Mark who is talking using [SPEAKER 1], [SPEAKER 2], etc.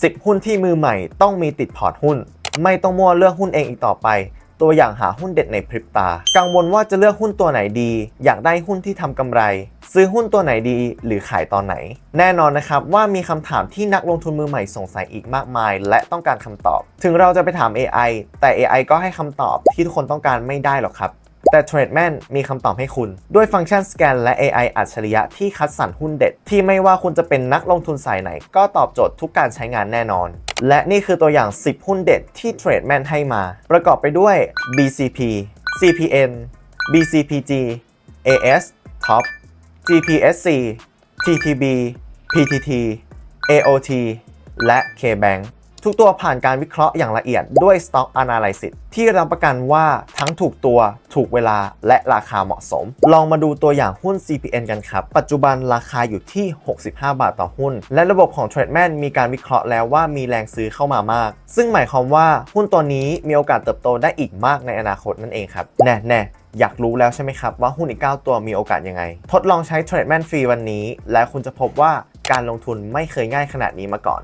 [SPEAKER 1] 10 หุ้นที่มือใหม่ต้องมีติดพอร์ตหุ้น ไม่ต้องมั่วเลือกหุ้นเองอีกต่อไป ตัวอย่างหาหุ้นเด็ดในพริบตา กังวลว่าจะเลือกหุ้นตัวไหนดี อยากได้หุ้นที่ทำกำไร ซื้อหุ้นตัวไหนดี หรือขายตอนไหน แน่นอนนะครับว่ามีคำถามที่นักลงทุนมือใหม่สงสัยอีกมากมาย และต้องการคำตอบ ถึงเราจะไปถาม AI แต่ AI ก็ให้คำตอบที่ทุกคนต้องการไม่ได้หรอกครับ แต่ TradeMan มีคำตอบให้คุณ ด้วยฟังก์ชันสแกนและ AI อัจฉริยะที่คัดสรรหุ้นเด็ด ที่ไม่ว่าคุณจะเป็นนักลงทุนสายไหน ก็ตอบโจทย์ทุกการใช้งานแน่นอน และนี่คือตัวอย่าง 10 หุ้นเด็ดที่ TradeMan ให้มา ประกอบไปด้วย BCP CPN BCPG AS Top GPSC TTB PTT AOT และ KBank ทุกตัวผ่านการวิเคราะห์อย่างละเอียดด้วย Stock Analysis ที่รับประกันว่าทั้งถูกตัว ถูกเวลา และราคาเหมาะสม ลองมาดูตัวอย่างหุ้น CPN กันครับ ปัจจุบันราคาอยู่ที่ 65 บาทต่อหุ้น และระบบของ TradeMan มีการวิเคราะห์แล้วว่ามีแรงซื้อเข้ามามาก ซึ่งหมายความว่าหุ้นตัวนี้มีโอกาสเติบโตได้อีกมากในอนาคตนั่นเองครับ แน่แน่อยากรู้แล้วใช่ไหมครับว่าหุ้นอีก 9 ตัวมีโอกาสยังไง ทดลองใช้ TradeMan ฟรีวันนี้ และคุณจะพบว่าการลงทุนไม่เคยง่ายขนาดนี้มาก่อน